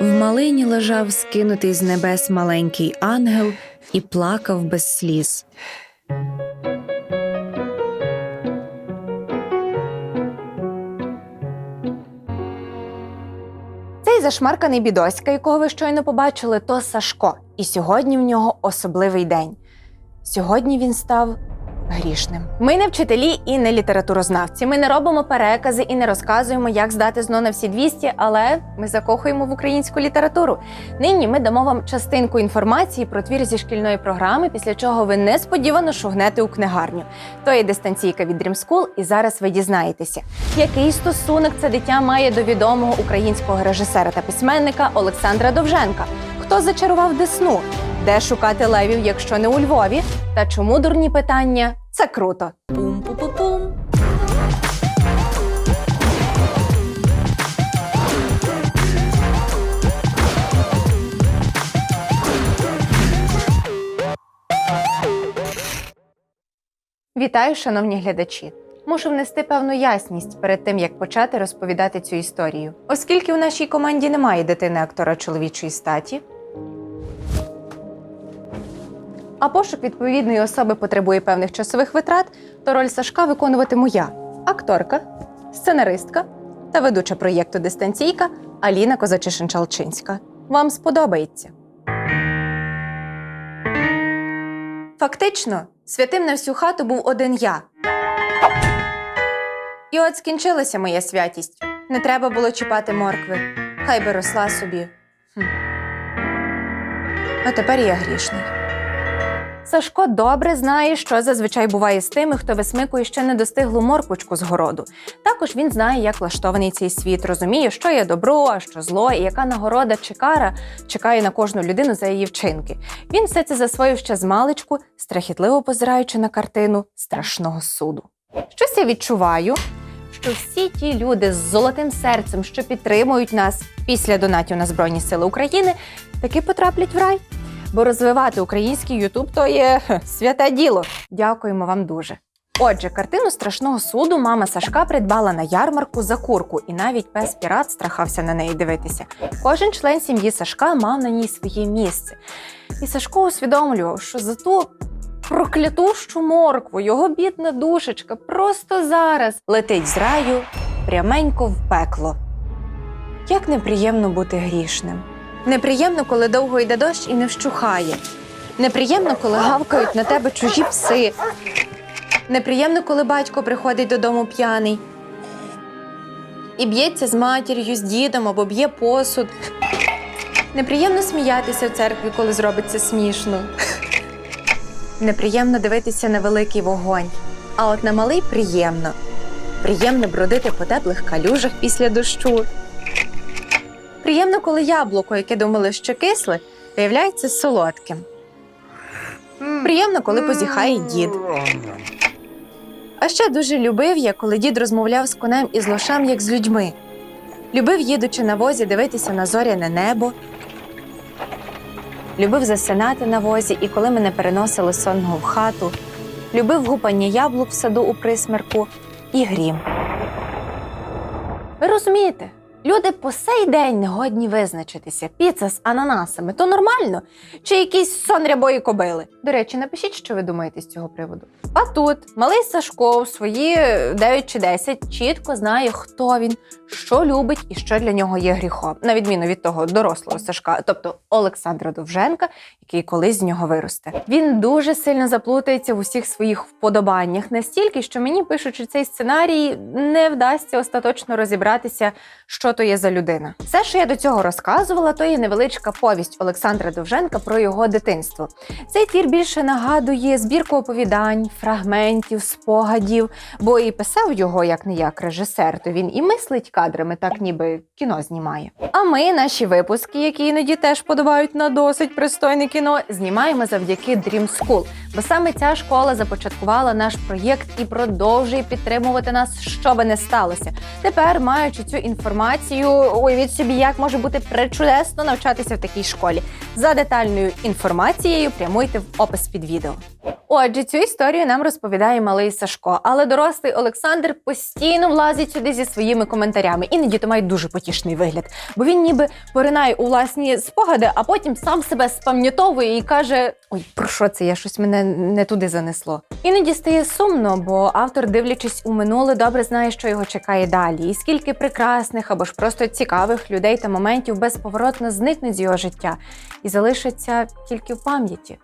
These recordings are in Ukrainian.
В малині лежав скинутий з небес маленький ангел і плакав без сліз. Цей зашмарканий бідоська, якого ви щойно побачили, то Сашко. І сьогодні в нього особливий день. Сьогодні він став грішним. Ми не вчителі і не літературознавці. Ми не робимо перекази і не розказуємо, як здати ЗНО на всі 200, але ми закохуємо в українську літературу. Нині ми дамо вам частинку інформації про твір зі шкільної програми, після чого ви несподівано шугнете у книгарню. То є дистанційка від Dream School, і зараз ви дізнаєтеся, який стосунок це дитя має до відомого українського режисера та письменника Олександра Довженка. Хто зачарував Десну? Де шукати левів, якщо не у Львові? Та чому дурні питання? Це круто. Пум-пу-пу-пум. Вітаю, шановні глядачі. Мушу внести певну ясність перед тим, як почати розповідати цю історію. Оскільки у нашій команді немає дитини актора чоловічої статі, а пошук відповідної особи потребує певних часових витрат, то роль Сашка виконуватиму я, акторка, сценаристка та ведуча проєкту Дистанційка Аліна Козачишин-Чалчинська. Вам сподобається. Фактично, святим на всю хату був один я. І от скінчилася моя святість. Не треба було чіпати моркви. Хай би росла собі. Хм. А тепер я грішний. Сашко добре знає, що зазвичай буває з тими, хто висмикує ще недостиглу морквочку з городу. Також він знає, як влаштований цей світ, розуміє, що є добро, а що зло, і яка нагорода чи кара чекає на кожну людину за її вчинки. Він все це засвоїв ще з маличку, страхітливо позираючи на картину страшного суду. Щось я відчуваю, що всі ті люди з золотим серцем, що підтримують нас після донатів на Збройні Сили України, таки потраплять в рай. Бо розвивати український Ютуб то є святе діло. Дякуємо вам дуже. Отже, картину страшного суду мама Сашка придбала на ярмарку за курку, і навіть пес пірат страхався на неї дивитися. Кожен член сім'ї Сашка мав на ній своє місце. І Сашко усвідомлював, що за ту проклятущу моркву його бідна душечка просто зараз летить з раю пряменько в пекло. Як неприємно бути грішним. Неприємно, коли довго йде дощ і не вщухає. Неприємно, коли гавкають на тебе чужі пси. Неприємно, коли батько приходить додому п'яний. І б'ється з матір'ю, з дідом або б'є посуд. Неприємно сміятися в церкві, коли зробиться смішно. Неприємно дивитися на великий вогонь. А от на малий приємно. Приємно бродити по теплих калюжах після дощу. Приємно, коли яблуко, яке думали, що кисле, виявляється солодким. Приємно, коли позіхає дід. А ще дуже любив я, коли дід розмовляв з конем і з лошам, як з людьми. Любив, їдучи на возі, дивитися на зоряне небо. Любив засинати на возі, і коли мене переносили сонного в хату. Любив гупання яблук в саду у присмерку і грім. Ви розумієте? Люди по сей день не годні визначитися. Піца з ананасами то нормально? Чи якийсь сон рябої кобили? До речі, напишіть, що ви думаєте з цього приводу. А тут малий Сашко в свої 9 чи 10 чітко знає, хто він, що любить і що для нього є гріхом, на відміну від того дорослого Сашка, тобто Олександра Довженка, який колись з нього виросте. Він дуже сильно заплутається в усіх своїх вподобаннях, настільки, що мені пишучи цей сценарій, не вдасться остаточно розібратися, що то є за людина. Все, що я до цього розказувала, то є невеличка повість Олександра Довженка про його дитинство. Цей твір більше нагадує збірку оповідань, фрагментів, спогадів, бо і писав його як не як режисер, то він і мислить кадрами, так ніби кіно знімає. А ми наші випуски, які іноді теж подобають на досить пристойне кіно, знімаємо завдяки Dream School. Бо саме ця школа започаткувала наш проєкт і продовжує підтримувати нас, що би не сталося. Тепер, маючи цю інформацію, уявіть собі, як може бути пречудесно навчатися в такій школі. За детальною інформацією прямуйте в опис під відео. Отже, цю історію нам розповідає малий Сашко, але дорослий Олександр постійно влазить сюди зі своїми коментарями. Іноді то мають дуже потішний вигляд, бо він ніби поринає у власні спогади, а потім сам себе спам'ятовує і каже: Ой, про що це? Я щось мене не туди занесло. Іноді стає сумно, бо автор, дивлячись у минуле, добре знає, що його чекає далі, і скільки прекрасних або ж просто цікавих людей та моментів безповоротно зникнуть з його життя і залишаться тільки в пам'яті.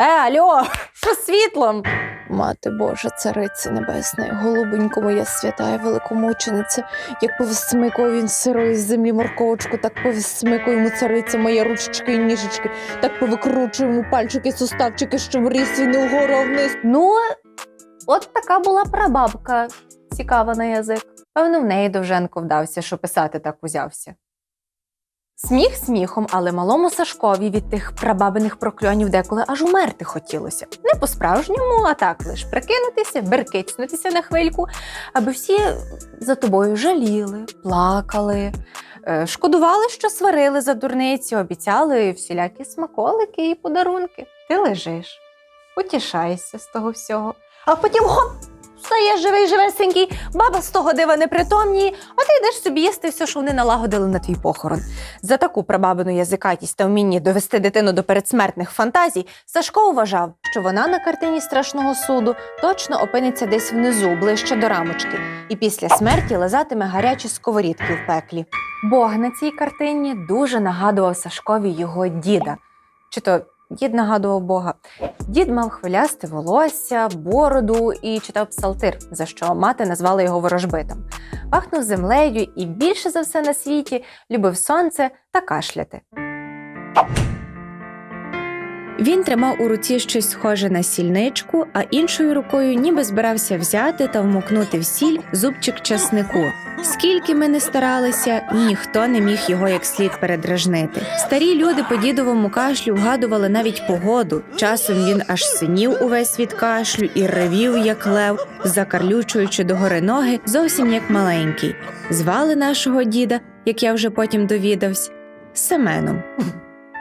Е, алло, що з світлом? Мати Божа, цариця небесна, голубонько моя свята і великомучениця, як повисмикував він сирої землі морковочку, так повисмикує йому цариця моя ручечки і ніжечки, так повикручує йому пальчики, суставчики, щоб ріс він не вгору, вниз. Ну, от така була прабабка, цікава на язик. Певно, в неї Довженко вдався, що писати так узявся. Сміх сміхом, але малому Сашкові від тих прабабиних прокльонів деколи аж умерти хотілося. Не по-справжньому, а так лиш прикинутися, беркицнутися на хвильку, аби всі за тобою жаліли, плакали, е, шкодували, що сварили за дурниці, обіцяли всілякі смаколики і подарунки. Ти лежиш, утішаєшся з того всього. А потім хоп! Стаєш живий, живесенький, баба з того дива непритомніє, а ти йдеш собі їсти все, що вони налагодили на твій похорон. За таку прабабину язикатість та вміння довести дитину до передсмертних фантазій, Сашко вважав, що вона на картині страшного суду точно опиниться десь внизу, ближче до рамочки, і після смерті лизатиме гарячі сковорідки в пеклі. Бог на цій картині дуже нагадував Сашкові його діда. Чи то дід нагадував Бога. Дід мав хвилясте волосся, бороду і читав псалтир, за що мати назвала його ворожбитом. Пахнув землею і більше за все на світі любив сонце та кашляти. Він тримав у руці щось схоже на сільничку, а іншою рукою ніби збирався взяти та вмокнути в сіль зубчик часнику. Скільки ми не старалися, ніхто не міг його як слід передражнити. Старі люди по дідовому кашлю вгадували навіть погоду. Часом він аж синів увесь від кашлю і ревів, як лев, закарлючуючи догори ноги, зовсім як маленький. Звали нашого діда, як я вже потім довідався, Семеном.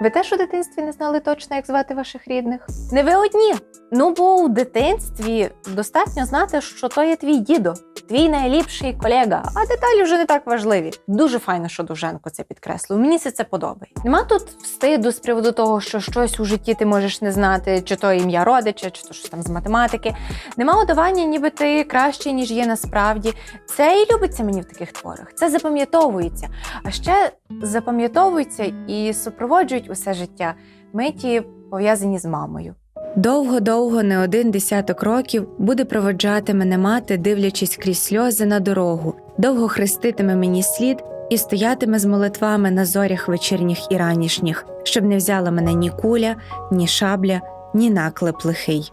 Ви теж у дитинстві не знали точно, як звати ваших рідних? Не ви одні. Ну, бо у дитинстві достатньо знати, що то є твій дідо, твій найліпший колега, а деталі вже не так важливі. Дуже файно, що Довженко це підкреслив. Мені це, подобається. Нема тут встиду з приводу того, що щось у житті ти можеш не знати, чи то ім'я родича, чи то щось там з математики. Нема удавання, ніби ти кращий, ніж є насправді. Це і любиться мені в таких творах. Це запам'ятовується. А ще запам'ятовуються і супроводжують усе життя миті, пов'язані з мамою. Довго-довго, не один десяток років буде проводжати мене мати, дивлячись крізь сльози на дорогу, довго хреститиме мені слід і стоятиме з молитвами на зорях вечірніх і ранішніх, щоб не взяла мене ні куля, ні шабля, ні наклеп лихий.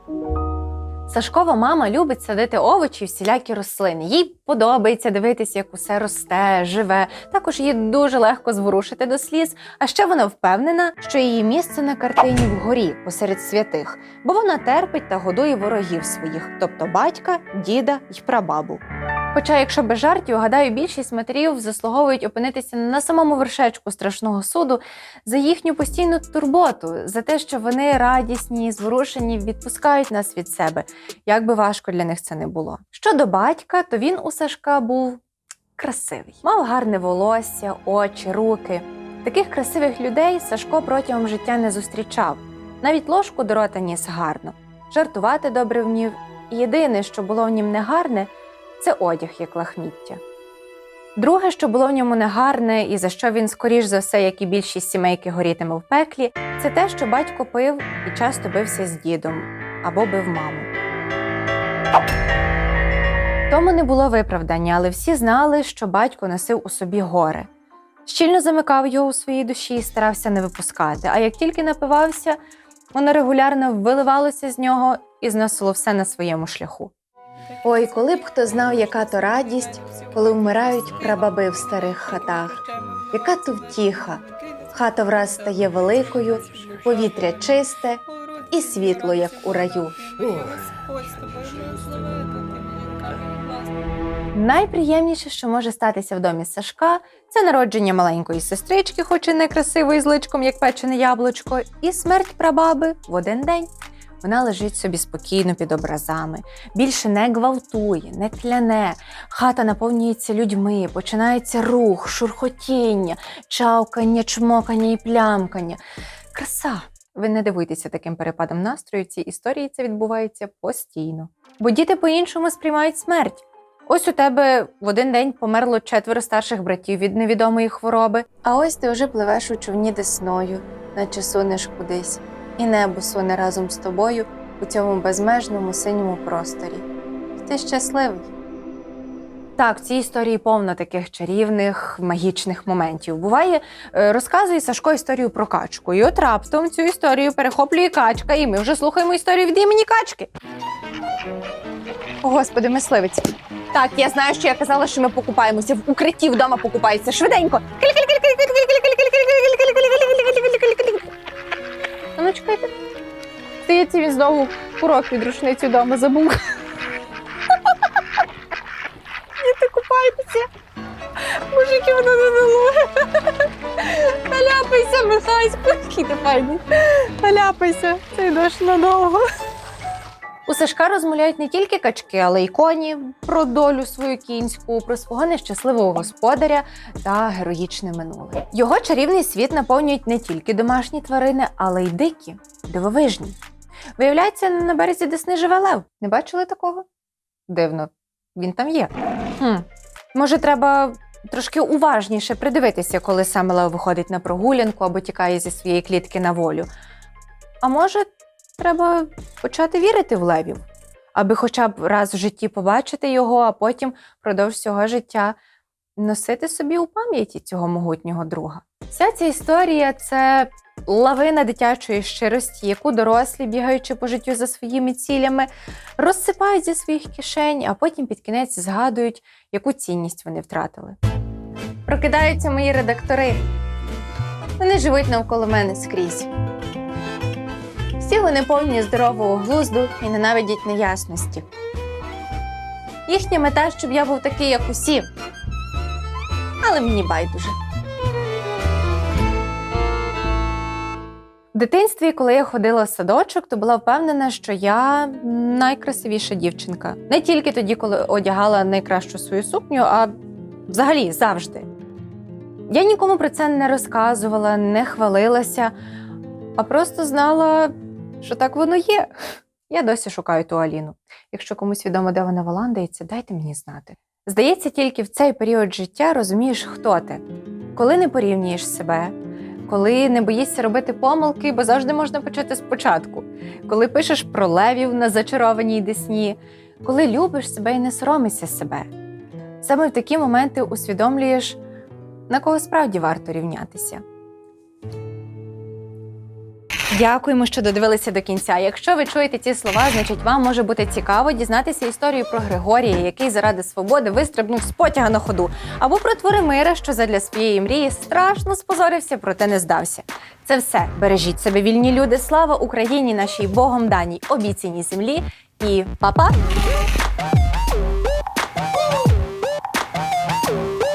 Сашкова мама любить садити овочі і всілякі рослини. Їй подобається дивитися, як усе росте, живе. Також її дуже легко зворушити до сліз. А ще вона впевнена, що її місце на картині вгорі посеред святих, бо вона терпить та годує ворогів своїх, тобто батька, діда й прабабу. Хоча, якщо без жартів, гадаю, більшість матерів заслуговують опинитися на самому вершечку страшного суду за їхню постійну турботу, за те, що вони радісні, зворушені, відпускають нас від себе, як би важко для них це не було. Щодо батька, то він у Сашка був красивий, мав гарне волосся, очі, руки. Таких красивих людей Сашко протягом життя не зустрічав. Навіть ложку до рота ніс гарно, жартувати добре вмів. Єдине, що було в нім негарне, це одяг як лахміття. Друге, що було в ньому негарне, і за що він, скоріш за все, як і більшість сімейки горітиме в пеклі, це те, що батько пив і часто бився з дідом або бив маму. Тому не було виправдання, але всі знали, що батько носив у собі горе. Щільно замикав його у своїй душі і старався не випускати. А як тільки напивався, воно регулярно виливалося з нього і зносило все на своєму шляху. Ой, коли б хто знав, яка то радість, коли вмирають прабаби в старих хатах, яка то втіха, хата враз стає великою, повітря чисте і світло, як у раю. Найприємніше, що може статися в домі Сашка, це народження маленької сестрички, хоч і не красивої з личком, як печене яблучко, і смерть прабаби в один день. Вона лежить собі спокійно під образами, більше не гвалтує, не кляне. Хата наповнюється людьми, починається рух, шурхотіння, чавкання, чмокання і плямкання. Краса! Ви не дивуйтеся таким перепадом настрою. В цій історії це відбувається постійно. Бо діти по-іншому сприймають смерть. Ось у тебе в один день померло четверо старших братів від невідомої хвороби. А ось ти вже пливеш у човні десною, наче сунеш кудись, і небо суне разом з тобою у цьому безмежному синьому просторі. І ти щасливий. Так, в цій історії повно таких чарівних, магічних моментів. Буває, е, розказує Сашко історію про качку. І от раптом цю історію перехоплює качка, і ми вже слухаємо історію від імені качки. О, Господи, мисливець. Так, я знаю, що я казала, що ми покупаємося в укритті вдома покупаються. Швиденько. А Здається, він знову урок від рушниці вдома забув. Діти купайтеся. Мужики, воно не дало. Наляпайся, Михайсько. Який ти файний. Наляпайся. Цей дощ надовго. У Сашка розмовляють не тільки качки, але й коні про долю свою кінську, про свого нещасливого господаря та героїчне минуле. Його чарівний світ наповнюють не тільки домашні тварини, але й дикі, дивовижні. Виявляється, на березі Десни живе лев. Не бачили такого? Дивно, він там є. Хм. Може, треба трошки уважніше придивитися, коли саме лев виходить на прогулянку або тікає зі своєї клітки на волю. А може, треба почати вірити в левів, аби хоча б раз в житті побачити його, а потім впродовж цього життя носити собі у пам'яті цього могутнього друга. Вся ця історія це лавина дитячої щирості, яку дорослі, бігаючи по життю за своїми цілями, розсипають зі своїх кишень, а потім під кінець згадують, яку цінність вони втратили. Прокидаються мої редактори. Вони живуть навколо мене скрізь. Всі вони повні здорового глузду і ненавидять неясності. Їхня мета, щоб я був такий, як усі. Але мені байдуже. В дитинстві, коли я ходила в садочок, то була впевнена, що я найкрасивіша дівчинка. Не тільки тоді, коли одягала найкращу свою сукню, а взагалі завжди. Я нікому про це не розказувала, не хвалилася, а просто знала, що так воно є. Я досі шукаю ту Аліну. Якщо комусь відомо, де вона валандається, дайте мені знати. Здається, тільки в цей період життя розумієш, хто ти, коли не порівнюєш себе, коли не боїшся робити помилки, бо завжди можна почати спочатку, коли пишеш про левів на зачарованій десні, коли любиш себе і не соромишся себе. Саме в такі моменти усвідомлюєш, на кого справді варто рівнятися. Дякуємо, що додивилися до кінця. Якщо ви чуєте ці слова, значить вам може бути цікаво дізнатися історію про Григорія, який заради свободи вистрибнув з потяга на ходу, або про Творимира, що задля своєї мрії страшно спозорився, проте не здався. Це все. Бережіть себе, вільні люди. Слава Україні, нашій Богом даній обіцяній землі. І па-па!